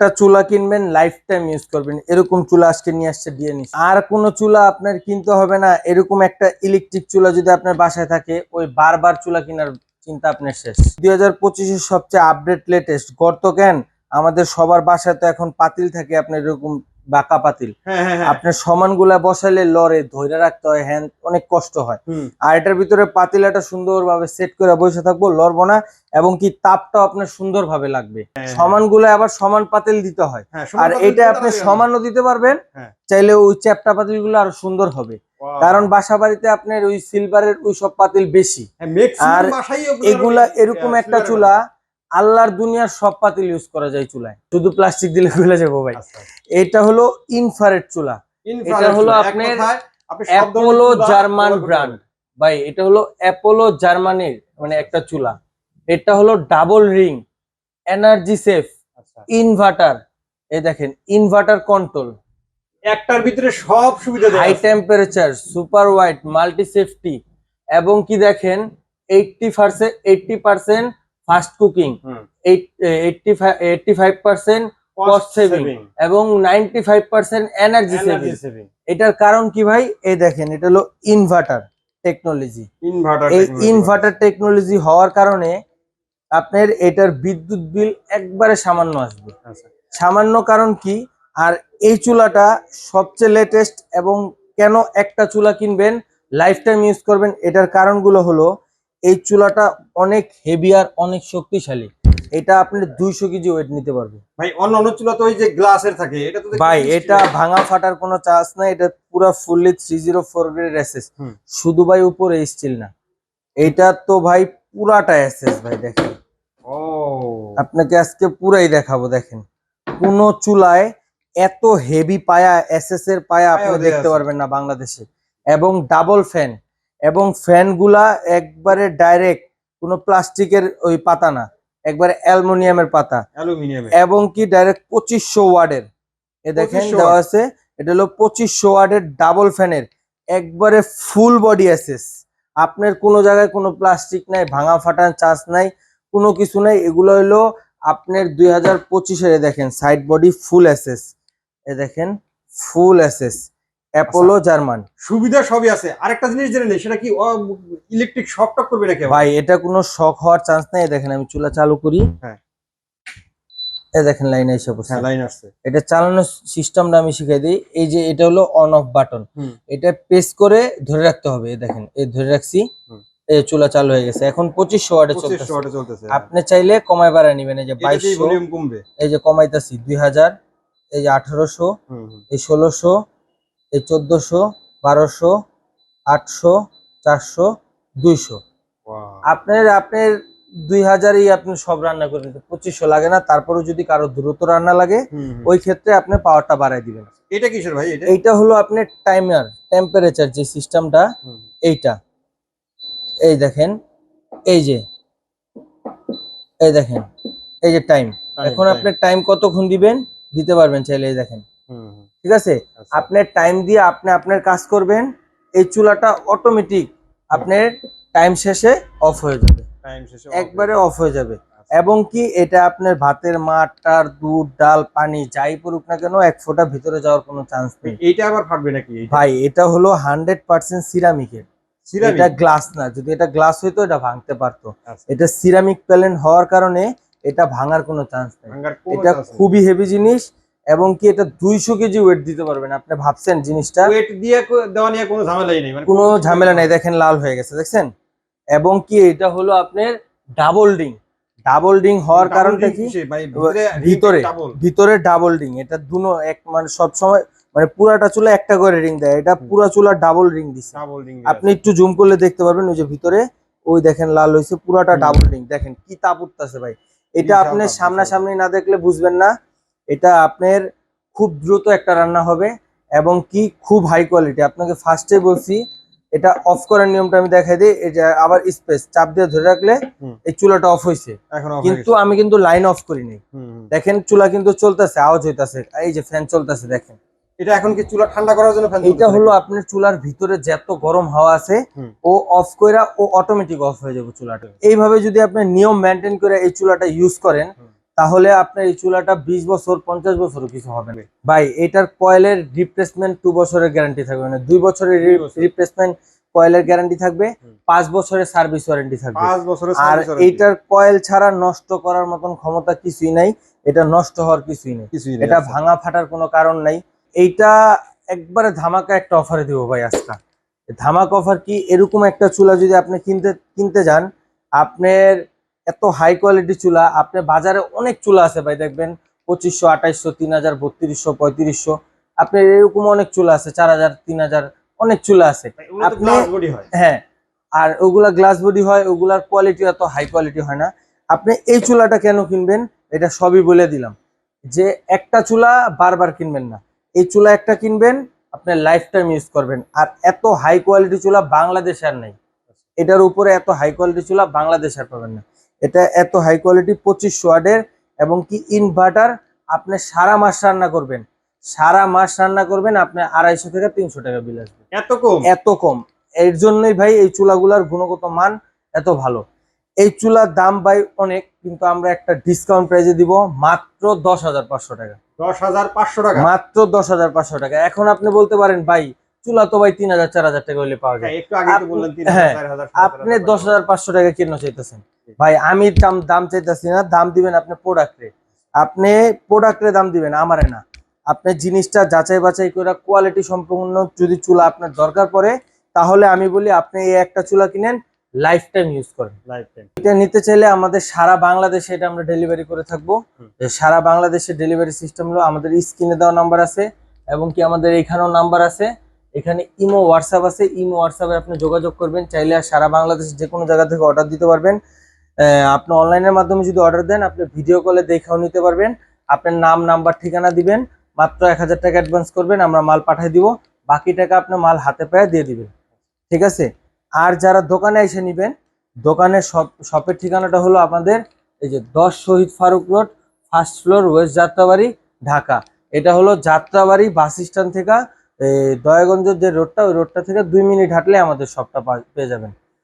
একটা চুলা কিনবেন লাইফ টাইম ইউজ করবেন। এরকম চুলা আজকে নিয়ে আসছে দিয়ে নিস আর কোনো চুলা আপনার কিনতে হবে না, এরকম একটা ইলেকট্রিক চুলা যদি আপনার বাসায় থাকে, ওই বারবার চুলা কেনার চিন্তা আপনার শেষ। দুই হাজার সবচেয়ে আপডেট লেটেস্ট গর্ত কেন? আমাদের সবার বাসায় তো এখন পাতিল থাকে, আপনার এরকম বাঁকা পাতিল। আপনার সমানগুলা আপনার সমানগুলা বসাইলে লড়ে ধরে রাখতে হয় হ্যান্ড অনেক কষ্ট হয়। আর এটার ভিতরে পাতিলাটা সুন্দরভাবে সেট করে বসে থাকব লড়বো না এবং কি তাপটাও আপনার সুন্দরভাবে লাগবে। সমানগুলো আবার সমান পাতিল দিতে হয়। হ্যাঁ আর এটা আপনি সমানও দিতে পারবেন হ্যাঁ। চাইলে ওই চ্যাপটা পাতিলগুলো আরও সুন্দর হবে। কারণ বাসা বাড়িতে আপনার ওই সিলভারের ওই সব পাতিল বেশি। আর এগুলা এরকম একটা চুলা আল্লাহর দুনিয়ার সব পাতিল ইউজ করা যায় চুলায়। শুধু প্লাস্টিক দিলে খুলে যাব ভাই। আচ্ছা, এটা হলো ইনফারেট চুলা। এটা হলো আপনার অ্যাপোলো জার্মান ব্র্যান্ড ভাই এটা হলো অ্যাপোলো জার্মানির মানে একটা চুলা। এটা হলো ডাবল রিং এনার্জি সেফ আচ্ছা। ইনভার্টার এই দেখেন ইনভার্টার কন্ট্রোল একটার ভিতরে সব সুবিধা high temperature super white multi safety এবং কি দেখেন eighty percent eighty percent fast cooking. Eighty five percent cost saving এবং ninety five percent energy saving. এটার কারণ কি ভাই? এই দেখেন এটা হলো ইনভার্টার টেকনোলজি Inverter এই ইনভার্টার টেকনোলজি হওয়ার কারণে আপনার এটার বিদ্যুৎ বিল একবারে সামান্য আসবে। আচ্ছা। সামান্য কারণ কি? আর এই চুলাটা সবচেয়ে লেটেস্ট এবং কেন একটা চুলা কিনবেন লাইফ টাইম ইউজ করবেন এটার কারণগুলো হলো এই চুলাটা অনেক হেভি আর অনেক শক্তিশালী। এটা আপনি দুইশো কেজি ওয়েট নিতে পারবে ভাই অন্য অন্য চুলা তো ওই যে গ্লাসের থাকে এটা তো ভাই এটা ভাঙা ফাটার কোনো চান্স নাই এটা পুরো fully three zero four grade SS শুধু ভাই উপরে স্টিল না। এটা তো ভাই পুরাটা এসএস ভাই দেখেন। ও। আপনাকে আজকে পুরাই দেখাবো দেখেন। কোন চুলায় এত হেভি পায়া এসএস এর পায়া আপনি দেখতে পারবেন না বাংলাদেশে। এবং ডাবল ফ্যান এবং ফ্যানগুলা একবারে ডাইরেক্ট কোনো প্লাস্টিকের ওই পাতা না একবারে অ্যালুমিনিয়ামের পাতা। অ্যালুমিনিয়ামে এবং কি ডাইরেক্ট পঁচিশশো ওয়ার্ডের। এ দেখেন 2500 দেওয়া আছে এটা হলো পঁচিশশো ওয়ার্ডের ডাবল ফ্যানের একবারে ফুল বডি অ্যাসেস। আপনার কোনো জায়গায় কোনো প্লাস্টিক নাই ভাঙা ফাটার চান্স নাই কোনো কিছু নাই এগুলো হলো আপনার দুই হাজার পঁচিশের দেখেন সাইড বডি ফুল অ্যাসেস। এ দেখেন ফুল অ্যাসেস। অ্যাপোলো জার্মান সুবিধা সবই আছে। আরেকটা জিনিস জেনে নেই সেটা কি ইলেকট্রিক শক টক করবে নাকি ভাই এটা কোনো শখ হওয়ার চান্স নাই। দেখেন আমি চুলা চালু করি। হ্যাঁ। এ দেখেন লাইনে এসে পড়ছে হ্যাঁ লাইন আসছে। এটা চালানোর সিস্টেমটা আমি শিখাই দিই। এই যে এটা হলো অন অফ বাটন। এটা প্রেস করে ধরে রাখতে হবে। এই দেখেন এই ধরে রাখছি। এই চুলা চালু হয়ে গেছে। এখন পঁচিশশো ওয়াটে চলতেছে। ওয়াটে চলতেছে আপনি চাইলে কমায় বাড়ায় নিবেন। এই যে বাইশশো এই যে কমাইতেছি দুই হাজার এই যে আঠারোশো। এই ষোলোশো এই চোদ্দশো বারোশো আটশো চারশো দুইশো। আপনার আপনার দুই হাজারই আপনি সব রান্না করে নিতে পঁচিশশো লাগে না তারপরেও যদি কারও দ্রুত রান্না লাগে। ওই ক্ষেত্রে আপনি পাওয়ারটা বাড়ায় দিবেন। এটা কিসের ভাই এইটা হলো আপনার টাইমার টেম্পারেচার যে সিস্টেমটা এইটা। এই দেখেন এই যে এই দেখেন এই যে টাইম এখন আপনি টাইম কতক্ষণ দিবেন? দিতে পারবেন চাইলে এই দেখেন। ঠিক আছে? আচ্ছা। আপনার টাইম দিয়ে আপনি আপনার কাজ করবেন এই চুলাটা অটোমেটিক আপনার টাইম শেষে অফ হয়ে যাবে। একবারে অফ হয়ে যাবে। আচ্ছা। এবং কি এটা আপনার ভাতের মাঠ টার দুধ ডাল পানি যাই পড়ুক না কেন এক ফোঁটা ভিতরে যাওয়ার কোনো চান্স নেই। এটা আবার ফাটবে নাকি ভাই এটা হলো হান্ড্রেড পার্সেন্ট সিরামিকের? এটা গ্লাস না। যদি এটা গ্লাস হইতো এটা ভাঙতে পারতো। আচ্ছা। এটা সিরামিক প্যালেন হওয়ার কারণে এটা ভাঙার কোনো চান্স নেই। এটা খুবই হেভি জিনিস। এবং কি এটা দুইশো কেজি ওয়েট দিতে পারবেন? আপনি ভাবছেন জিনিসটা? ওয়েট দিয়ে দেওয়া নিয়ে কোনো ঝামেলাই নেই মানে কোনো ঝামেলা নেই দেখেন লাল হয়ে গেছে দেখছেন? এবং কি এটা হলো আপনার ডাবল ডিং ডাবল ডিং হওয়ার কারণটা কি? ভাই ভিতরে ভিতরে ডাবল ডিং এটা দুনো এক মানে সব সময় মানে পুরাটা চুলা একটা করে রিং দেয়। এটা পুরা চুলা ডাবল রিং দিছে। আপনি একটু জুম করলে দেখতে পারবেন ওই যে ভিতরে ওই দেখেন লাল হয়েছে পুরাটা ডাবল রিং দেখেন কি তাপ উঠতেছে ভাই। এটা আপনি সামনাসামনি না দেখলে বুঝবেন না। এটা আপনার খুব দ্রুত একটা রান্না হবে এবং কি খুব হাই কোয়ালিটি আপনাকে ফার্স্টে বলছি এটা অফ করার নিয়মটা আমি দেখাই দিই যে আবার স্পেস চাপ দিয়ে ধরে রাখলে এই চুলাটা অফ হয়েছে হয়ে কিন্তু আমি কিন্তু লাইন অফ করিনি। দেখেন চুলা কিন্তু চলতেছে আওয়াজ হইতাছে এই যে ফ্যান চলতেছে দেখেন। এটা এখন কি চুলা ঠান্ডা করার জন্য এইটা চলতেছে হলো আপনার চুলার ভিতরে যত গরম হাওয়া আছে ও অফ কইরা ও অটোমেটিক অফ হয়ে যাবে চুলাটা। এইভাবে যদি আপনি নিয়ম মেনটেন করে এই চুলাটা ইউজ করেন। তাহলে আপনার এই চুলাটা বিশ বছর পঞ্চাশ বছরও কিছু হবে না। ভাই এটার কয়েলের রিপ্লেসমেন্ট টু বছরের গ্যারান্টি থাকবে। মানে দুই বছরের রিপ্লেসমেন্ট কয়েলের গ্যারান্টি থাকবে পাঁচ বছরের সার্ভিস ওয়ারেন্টি থাকবে। আর এইটার কয়েল ছাড়া নষ্ট করার মতন ক্ষমতা কিছুই নাই এটা নষ্ট হওয়ার কিছুই নেই। কিছুই নেই, এটা আচ্ছা। ভাঙা ফাটার কোনো কারণ নাই। এইটা একবারে ধামাকা একটা অফারে দিব ভাই আজকে। ধামাকা অফার কি? এরকম একটা চুলা যদি আপনি কিনতে কিনতে যান আপনার এত হাই কোয়ালিটি চুলা আপনি বাজারে অনেক চুলা আছে ভাই দেখবেন পঁচিশশো আঠাইশশো তিন হাজার বত্রিশশো পঁয়ত্রিশশো আপনার এরকম অনেক চুলা আছে চার হাজার তিন হাজার অনেক চুলা আছে। আপনি- হয়। হ্যাঁ আর ওগুলা গ্লাস বডি হয় ওগুলার কোয়ালিটি এত হাই কোয়ালিটি হয় না। আপনি এই চুলাটা কেন কিনবেন? এটা সবই বলে দিলাম। যে একটা চুলা বারবার কিনবেন না। এই চুলা একটা কিনবেন আপনি লাইফ টাইম ইউজ করবেন। আর এত হাই কোয়ালিটি চুলা বাংলাদেশে আর নাই। এটার উপরে এত হাই কোয়ালিটি চুলা বাংলাদেশে আর পাবেন না। এটা এত হাই কোয়ালিটি পঁচিশ ওয়ার্ডের এবং কি ইনভার্টার আপনি সারা মাস রান্না করবেন। সারা মাস রান্না করবেন আপনি আড়াইশো থেকে তিনশো টাকা বিল আসবে। এত কম? এত কম। এর জন্যই ভাই এই চুলাগুলার গুণগত মান এত ভালো। এই চুলার দাম ভাই অনেক কিন্তু আমরা একটা ডিসকাউন্ট প্রাইজে দিব মাত্র দশ হাজার পাঁচশো টাকা। দশ হাজার পাঁচশো টাকা? মাত্র দশ হাজার পাঁচশো টাকা। এখন আপনি বলতে পারেন ভাই চুলা তো ভাই তিন হাজার চার হাজার টাকা হলে পাওয়া যায়। হ্যাঁ, আপনি দশ হাজার পাঁচশো টাকা কেন চাইতেছেন। ভাই আমি দাম দাম চাইতেছি না দাম দিবেন আপনি প্রোডাক্টে আপনি প্রোডাক্টে দাম দিবেন আমারে না। আপনি জিনিসটা যাচাই বাছাই করে কোয়ালিটি সম্পূর্ণ যদি চুলা আপনার দরকার পড়ে তাহলে আমি বলি আপনি এই একটা চুলা কিনেন লাইফ টাইম ইউজ করেন। লাইফ টাইম এটা নিতে চাইলে আমাদের সারা বাংলাদেশে এটা আমরা ডেলিভারি করে থাকব। সারা বাংলাদেশে ডেলিভারি সিস্টেম হলো আমাদের স্ক্রিনে দেওয়া নাম্বার আছে এবং কি আমাদের এখানেও নাম্বার আছে। এখানে ইমো হোয়াটসঅ্যাপ আছে ইমো হোয়াটসঅ্যাপে আপনি যোগাযোগ করবেন চাইলে সারা বাংলাদেশে যে কোনো জায়গা থেকে অর্ডার দিতে পারবেন। আপনি অনলাইনের মাধ্যমে যদি অর্ডার দেন, আপনি ভিডিও কলে দেখাও নিতে পারবেন। আপনার নাম নাম্বার ঠিকানা দিবেন। মাত্র এক হাজার টাকা অ্যাডভান্স করবেন, আমরা মাল পাঠিয়ে দিব। বাকি টাকা আপনি মাল হাতে পায়ে দিয়ে দিবেন। ঠিক আছে? আর যারা দোকানে এসে নেবেন, দোকানের শপ শপের ঠিকানাটা হলো আমাদের এই যে দশ Shahid Faruk road first floor west Jatrabari, Dhaka. এটা হলো যাত্রাবাড়ি বাস স্ট্যান্ড থেকে দয়াগঞ্জের যে রোডটা ওই রোডটা থেকে দুই মিনিট হাঁটলে আমাদের শপটা পেয়ে যাবেন।